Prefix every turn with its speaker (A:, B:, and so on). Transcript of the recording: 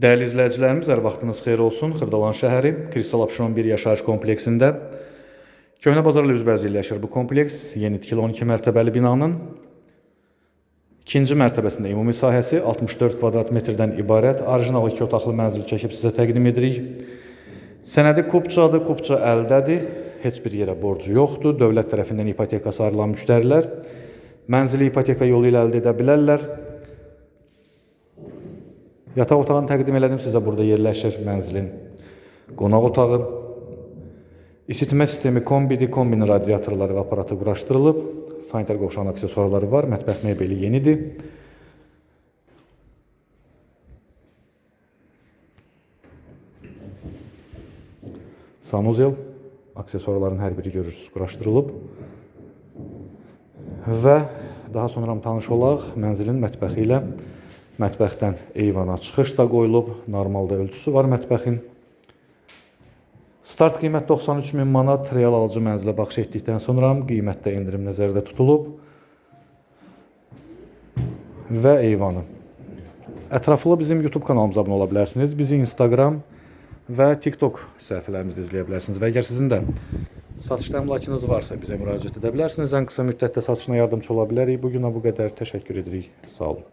A: Dəyərli izləyicilərimiz, hər vaxtınız xeyir olsun. Xırdalan şəhəri Kristal Abşeron 1 yaşayış kompleksində Köhnə bazarla üzbəüz yerləşir bu kompleks. Yeni tikili 12 mərtəbəli binanın ikinci mərtəbəsində ümumi sahəsi 64 kvadrat metrdən ibarət orijinal 2 otaqlı mənzil çəkib sizə təqdim edirik. Sənədi kupçadır, kupça əldədir. Heç bir yerə borcu yoxdur. Dövlət tərəfindən ipotekası ayrılan müştərilər mənzili ipoteka yolu ilə əldə edə bilərlər. Yataq otağını təqdim elədim sizə burada yerləşir mənzilin qonaq otağı. İsitmə sistemi kombidir, kombinin radiatorları və aparatı quraşdırılıb. Sanitar qovşan aksesuarları var, mətbəx mebeli yenidir. Sanuzel aksesuarların hər biri görürsüz quraşdırılıb. Və daha sonra tanış olaq mənzilin mətbəxi ilə. Mətbəxdən eyvana çıxış da qoyulub. Normalda ölçüsü var mətbəxin. Start qiymət 93 min manat, real alıcı mənzilə baxış etdikdən sonra qiymətdə endirim nəzərdə tutulub və eyvanı. Ətraflı bizim YouTube kanalımıza abunə ola bilərsiniz. Bizi Instagram və TikTok səhifələrimizdə izləyə bilərsiniz. Və əgər sizin də satışda əmlakınız varsa bizə müraciət edə bilərsiniz. Ən qısa müddətdə satışına yardımçı ola bilərik. Bu günə bu qədər. Təşəkkür edirik. Sağ olun.